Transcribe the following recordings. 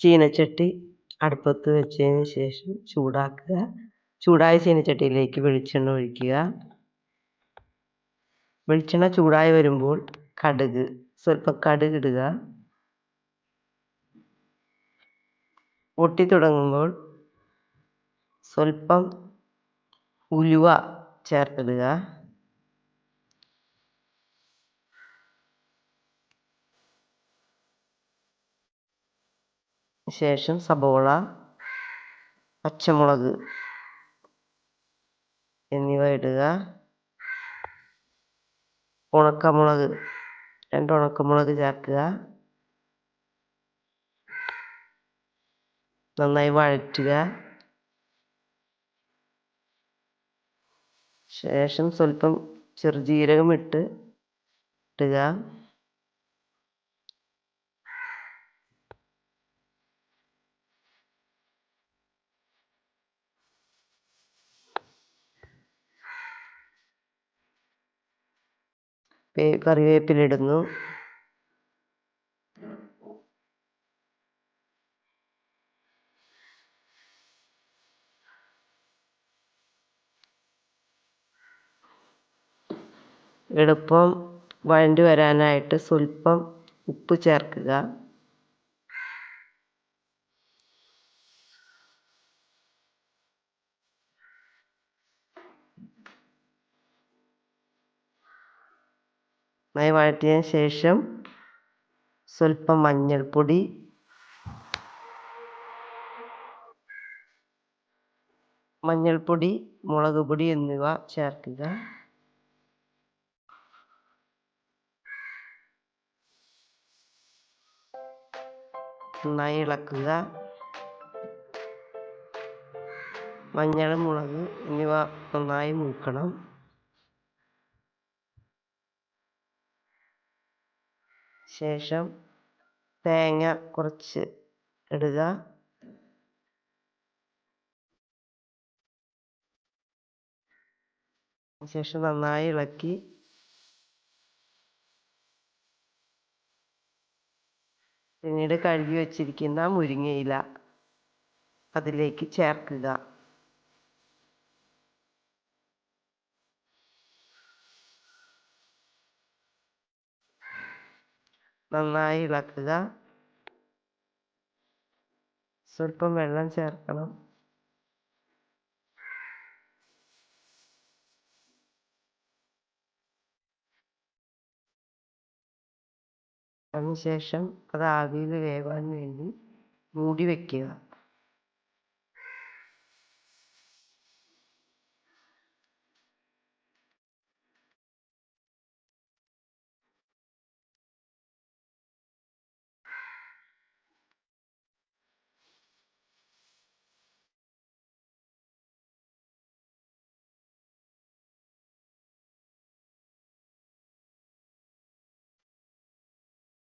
ചീനച്ചട്ടി അടുപ്പത്ത് വെച്ചതിന് ശേഷം ചൂടാക്കുക. ചൂടായ ചീനച്ചട്ടിയിലേക്ക് വെളിച്ചെണ്ണ ഒഴിക്കുക. വെളിച്ചെണ്ണ ചൂടായി വരുമ്പോൾ കടുക് സ്വല്പം കടുക് ഇടുക. പൊട്ടി തുടങ്ങുമ്പോൾ സ്വല്പം ഉലുവ ചേർത്തിടുക. ശേഷം സബോള പച്ചമുളക് എന്നിവ ഇടുക. ഉണക്കമുളക് രണ്ട് ഉണക്കമുളക് ചേർക്കുക. നന്നായി വഴറ്റുക. ശേഷം സ്വല്പം ചെറുജീരകം ഇട്ട് ഇടുക. കറിവേപ്പില ഇടുന്നു. എളുപ്പം വഴണ്ട് വരാനായിട്ട് സ്വല്പം ഉപ്പ് ചേർക്കുക. നന്നായി വഴറ്റിയതിന് ശേഷം സ്വല്പം മഞ്ഞൾപ്പൊടി. മഞ്ഞൾപ്പൊടി മുളക് പൊടി എന്നിവ ചേർക്കുക. നന്നായി ഇളക്കുക. മഞ്ഞൾ മുളക് എന്നിവ നന്നായി മൂക്കണം. ശേഷം തേങ്ങ കുറച്ച് ഇടുക. ശേഷം നന്നായി ഇളക്കി. പിന്നീട് കഴുകി വച്ചിരിക്കുന്ന മുരിങ്ങയില അതിലേക്ക് ചേർക്കുക. നന്നായി ഇളക്കുക. സ്വല്പം വെള്ളം ചേർക്കണം. അതിനുശേഷം അത് ആവിയിൽ വേവാൻ വേണ്ടി മൂടി വയ്ക്കുക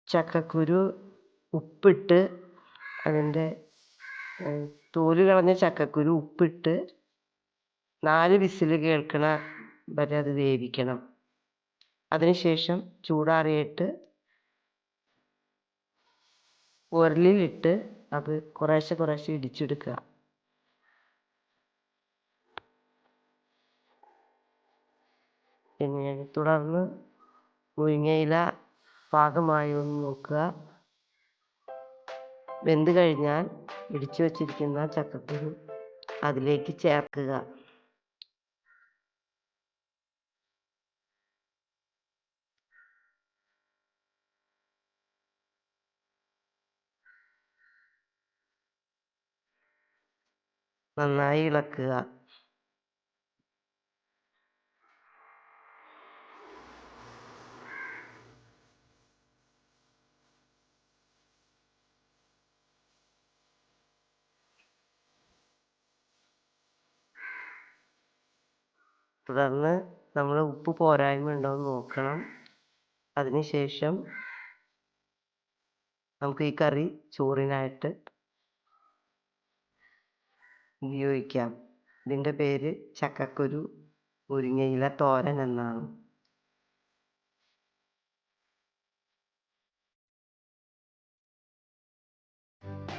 ചക്കക്കുരു ഉപ്പിട്ട് അതിന്റെ തോൽ കളഞ്ഞ ചക്കക്കുരു ഉപ്പിട്ട് നാല് വിസിൽ കേൾക്കണ വരെ അത് വേവിക്കണം. അതിനുശേഷം ചൂടാറിയിട്ട് ഉരലിലിട്ട് അത് കുറേശ്ശെ കുറേശ്ശെ ഇടിച്ചെടുക്കുക. പിന്നെ തുടർന്ന് മുരിങ്ങയില പാകമായോ എന്ന് നോക്കുക. വെന്ത് കഴിഞ്ഞാൽ ഇടിച്ചു വച്ചിരിക്കുന്ന ചക്കക്കുരു അതിലേക്ക് ചേർക്കുക. നന്നായി ഇളക്കുക. തുടർന്ന് നമ്മൾ ഉപ്പ് പോരായ്മ ഉണ്ടോ എന്ന് നോക്കണം. അതിന് ശേഷം നമുക്ക് ഈ കറി ചോറിനായിട്ട് ഉപയോഗിക്കാം. ഇതിന്റെ പേര് ചക്കക്കുരു മുരിങ്ങയില തോരൻ എന്നാണ്.